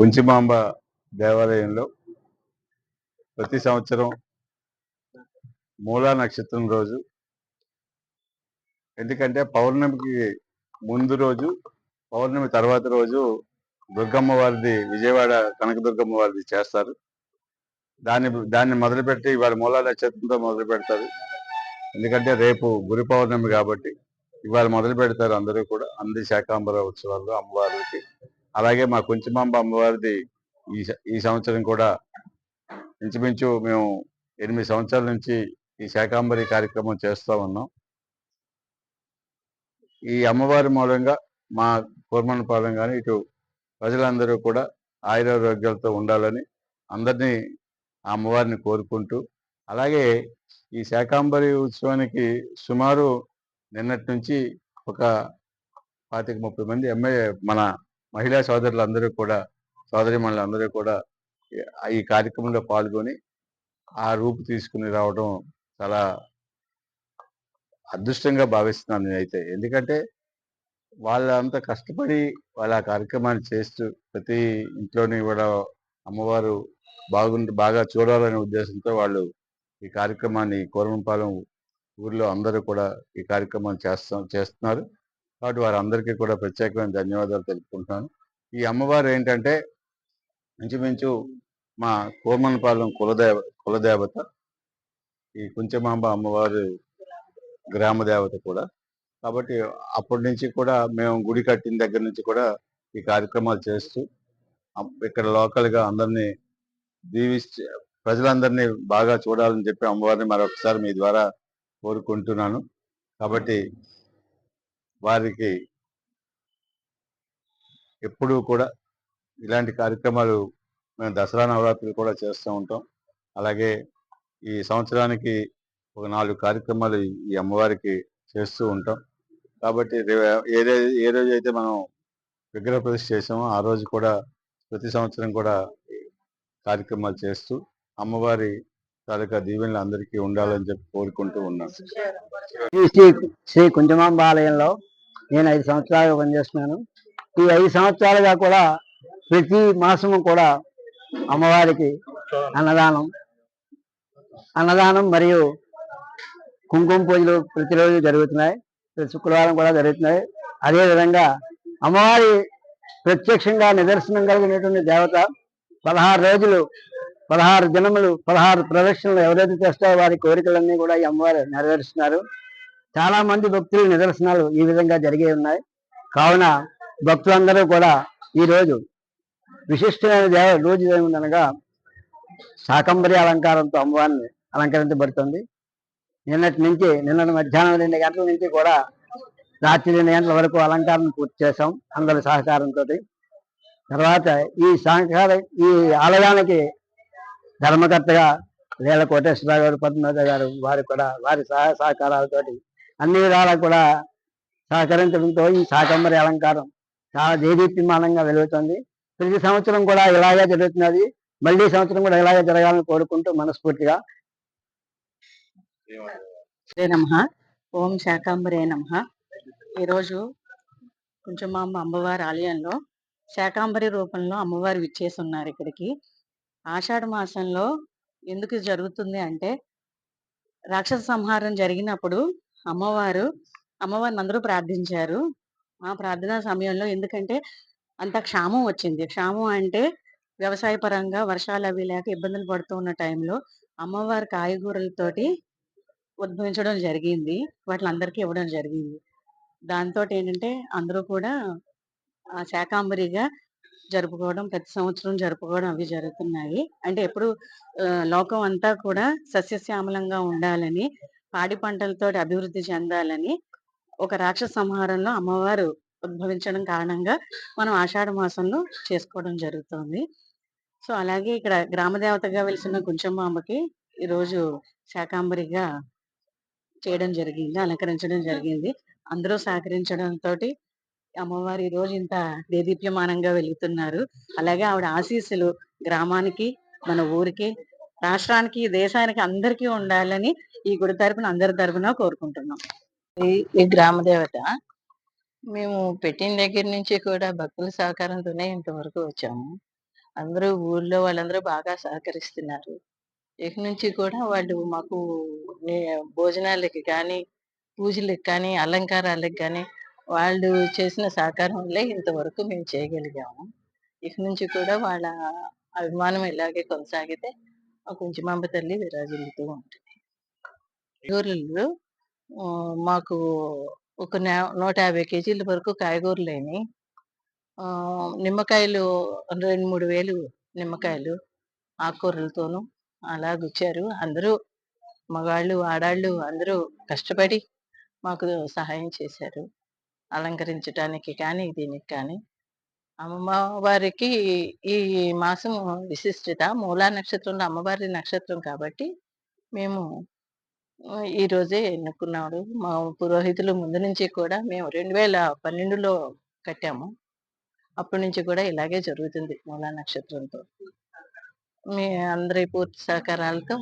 కుంచిమాంబ దేవాలయంలో ప్రతి సంవత్సరం మూలా నక్షత్రం రోజు. ఎందుకంటే పౌర్ణమికి ముందు రోజు పౌర్ణమి తర్వాత రోజు దుర్గమ్మ వారిది విజయవాడ కనకదుర్గమ్మ వారిది చేస్తారు. దాన్ని దాన్ని మొదలుపెట్టి ఇవాళ మూలా నక్షత్రంతో మొదలు పెడతారు. ఎందుకంటే రేపు గురి పౌర్ణమి కాబట్టి ఇవాళ మొదలు పెడతారు అందరూ కూడా. అంది శాకాంబర ఉత్సవాల్లో అమ్మవారికి అలాగే మా కుంచమాంబ అమ్మవారిది ఈ ఈ సంవత్సరం కూడా ఇంచుమించు మేము ఎనిమిది సంవత్సరాల నుంచి ఈ శాకాంబరి కార్యక్రమం చేస్తూ ఉన్నాం. ఈ అమ్మవారి మూలంగా మా కూర్మనపాలెం కానీ ఇటు ప్రజలందరూ కూడా ఆయురారోగ్యాలతో ఉండాలని అందరినీ ఆ అమ్మవారిని కోరుకుంటూ అలాగే ఈ శాకాంబరి ఉత్సవానికి సుమారు నిన్నటి నుంచి ఒక పాతిక ముప్పై మంది ఎమ్మెల్యే మన మహిళా సోదరులందరూ కూడా సోదరిమణులు అందరూ కూడా ఈ- కార్యక్రమంలో పాల్గొని ఆ రూపు తీసుకుని రావడం చాలా అదృష్టంగా భావిస్తున్నాను నేనైతే. ఎందుకంటే వాళ్ళంతా కష్టపడి వాళ్ళ కార్యక్రమాన్ని చేస్తూ ప్రతి ఇంట్లోని కూడా అమ్మవారు బాగుంటు బాగా చూడాలనే ఉద్దేశంతో వాళ్ళు ఈ కార్యక్రమాన్ని కోరమంపాలెం ఊర్లో అందరూ కూడా ఈ కార్యక్రమాన్ని చేస్తాం చేస్తున్నారు. కాబట్టి వారందరికీ కూడా ప్రత్యేకమైన ధన్యవాదాలు తెలుపుకుంటున్నాను. ఈ అమ్మవారు ఏంటంటే ఇంచుమించు మా కోమలపాలెం కులదేవ కులదేవత ఈ కుంచమాంబ అమ్మవారు గ్రామ దేవత కూడా. కాబట్టి అప్పటి నుంచి కూడా మేము గుడి కట్టిన దగ్గర నుంచి కూడా ఈ కార్యక్రమాలు చేస్తూ ఇక్కడ లోకల్గా అందరినీ దీవిస్తే ప్రజలందరినీ బాగా చూడాలని చెప్పి అమ్మవారిని మరొకసారి మీ ద్వారా కోరుకుంటున్నాను. కాబట్టి వారికి ఎప్పుడూ కూడా ఇలాంటి కార్యక్రమాలు మేము దసరా నవరాత్రులు కూడా చేస్తూ ఉంటాం. అలాగే ఈ సంవత్సరానికి ఒక నాలుగు కార్యక్రమాలు ఈ అమ్మవారికి చేస్తూ ఉంటాం. కాబట్టి ఏ రోజు ఏ రోజు అయితే మనం విగ్రహ ప్రతిష్ఠ చేసామో ఆ రోజు కూడా ప్రతి సంవత్సరం కూడా కార్యక్రమాలు చేస్తూ అమ్మవారి తాలూకా దీవెనలు అందరికీ ఉండాలని చెప్పి కోరుకుంటూ ఉన్నాం శ్రీ శ్రీ శ్రీ కుంజమాంబ ఆలయంలో నేను ఐదు సంవత్సరాలుగా పనిచేస్తున్నాను. ఈ ఐదు సంవత్సరాలుగా కూడా ప్రతి మాసము కూడా అమ్మవారికి అన్నదానం. అన్నదానం మరియు కుంకుమ పూజలు ప్రతిరోజు జరుగుతున్నాయి. ప్రతి శుక్రవారం కూడా జరుగుతున్నాయి. అదే విధంగా అమ్మవారి ప్రత్యక్షంగా నిదర్శనం కలిగినటువంటి దేవత పదహారు రోజులు పదహారు దినములు పదహారు ప్రదక్షిణలు ఎవరైతే చేస్తారో వారి కోరికలన్నీ కూడా ఈ అమ్మవారు నెరవేరుస్తున్నారు. చాలా మంది భక్తులు నిదర్శనాలు ఈ విధంగా జరిగే ఉన్నాయి. కావున భక్తులందరూ కూడా ఈ రోజు విశిష్టమైన దేవ రోజు ఏమిటనగా శాకంబరి అలంకారంతో అమ్మవారిని అలంకరించబడుతుంది. నిన్నటి నుంచి నిన్న మధ్యాహ్నం రెండు గంటల నుంచి కూడా రాత్రి రెండు గంటల వరకు అలంకారం పూర్తి చేశాం అందరి సహకారంతో తర్వాత ఈ సహకార ఈ ఆలయానికి ధర్మకర్తగా వేల కోటేశ్వరరావు గారు పద్మనాథ గారు వారు కూడా వారి సహాయ సహకారాలతోటి అన్ని విధాలా కూడా సహకరించడంతో ఈ శాకంబరి అలంకారం చాలా దేదీప్యమానంగా వెలుగుతుంది. ప్రతి సంవత్సరం కూడా ఇలాగే జరుగుతున్నది. మళ్ళీ సంవత్సరం కూడా ఇలాగే జరగాలని కోరుకుంటూ మనస్ఫూర్తిగా. నమ. ఓం శాకాంబరే నమ. ఈరోజు కుంచమాంబ అమ్మవారి ఆలయంలో శాకాంబరి రూపంలో అమ్మవారు విచ్చేసి ఉన్నారు ఇక్కడికి. ఆషాఢ మాసంలో ఎందుకు జరుగుతుంది అంటే రాక్షస సంహారం జరిగినప్పుడు అమ్మవారు అమ్మవారిని అందరూ ప్రార్థించారు. ఆ ప్రార్థనా సమయంలో ఎందుకంటే అంత క్షామం వచ్చింది. క్షామం అంటే వ్యవసాయ పరంగా వర్షాలు అవి లేక ఇబ్బందులు పడుతూ ఉన్న టైంలో అమ్మవారి కాయగూరలతోటి ఉద్భవించడం జరిగింది. వాటిని అందరికీ ఇవ్వడం జరిగింది. దాంతో ఏంటంటే అందరూ కూడా ఆ శాకాంబరిగా జరుపుకోవడం ప్రతి సంవత్సరం జరుపుకోవడం అవి జరుగుతున్నాయి. అంటే ఎప్పుడు లోకం అంతా కూడా సస్యశ్యామలంగా ఉండాలని పాడి పంటలతో అభివృద్ధి చెందాలని ఒక రాక్షస సంహారంలో అమ్మవారు ఉద్భవించడం కారణంగా మనం ఆషాఢ మాసంలో చేసుకోవడం జరుగుతుంది. సో అలాగే ఇక్కడ గ్రామ దేవతగా వెలిసిన కుంచమాంబకి ఈరోజు శాకాంబరిగా చేయడం జరిగింది అలంకరించడం జరిగింది. అందరూ సహకరించడం తోటి అమ్మవారు ఈ రోజు ఇంత దేదీప్యమానంగా వెలుగుతున్నారు. అలాగే ఆవిడ ఆశీస్సులు గ్రామానికి మన ఊరికి రాష్ట్రానికి దేశానికి అందరికీ ఉండాలని ఈ గుడి తరపున అందరి తరపున కోరుకుంటున్నాం. ఈ- ఈ గ్రామ దేవత మేము పెట్టిన దగ్గర నుంచి కూడా భక్తుల సహకారంతోనే ఇంతవరకు వచ్చాము. అందరూ ఊళ్ళో వాళ్ళందరూ బాగా సహకరిస్తున్నారు. ఇక నుంచి కూడా వాళ్ళు మాకు భోజనాలకి కానీ పూజలకు కానీ అలంకారాలకు కానీ వాళ్ళు చేసిన సహకారం వల్లే ఇంతవరకు మేము చేయగలిగాము. ఇక నుంచి కూడా వాళ్ళ అభిమానం ఇలాగే కొనసాగితే ఆ కుంచుమాంబ తల్లి విరాజిల్లుతూ ఉంటుంది. కాయగూరలు ఆ, మాకు ఒక నూట యాభై కేజీల వరకు కాయగూరలు అయినాయి. ఆ, నిమ్మకాయలు రెండు మూడు వేలు నిమ్మకాయలు ఆకుకూరలతోనూ అలా గుచ్చారు అందరూ మగాళ్ళు ఆడాళ్ళు అందరూ కష్టపడి మాకు సహాయం చేశారు. అలంకరించడానికి కానీ దీనికి కానీ. అమ్మవారికి ఈ మాసం విశిష్టత మూలా నక్షత్రంలో అమ్మవారి నక్షత్రం కాబట్టి మేము ఈరోజే ఎన్నుకున్నాడు. మా పురోహితులు ముందు నుంచి కూడా మేము రెండు వేల పన్నెండులో కట్టాము. అప్పటి నుంచి కూడా ఇలాగే జరుగుతుంది మూలా నక్షత్రంతో. మీ అందరి పూర్తి సహకారాలతో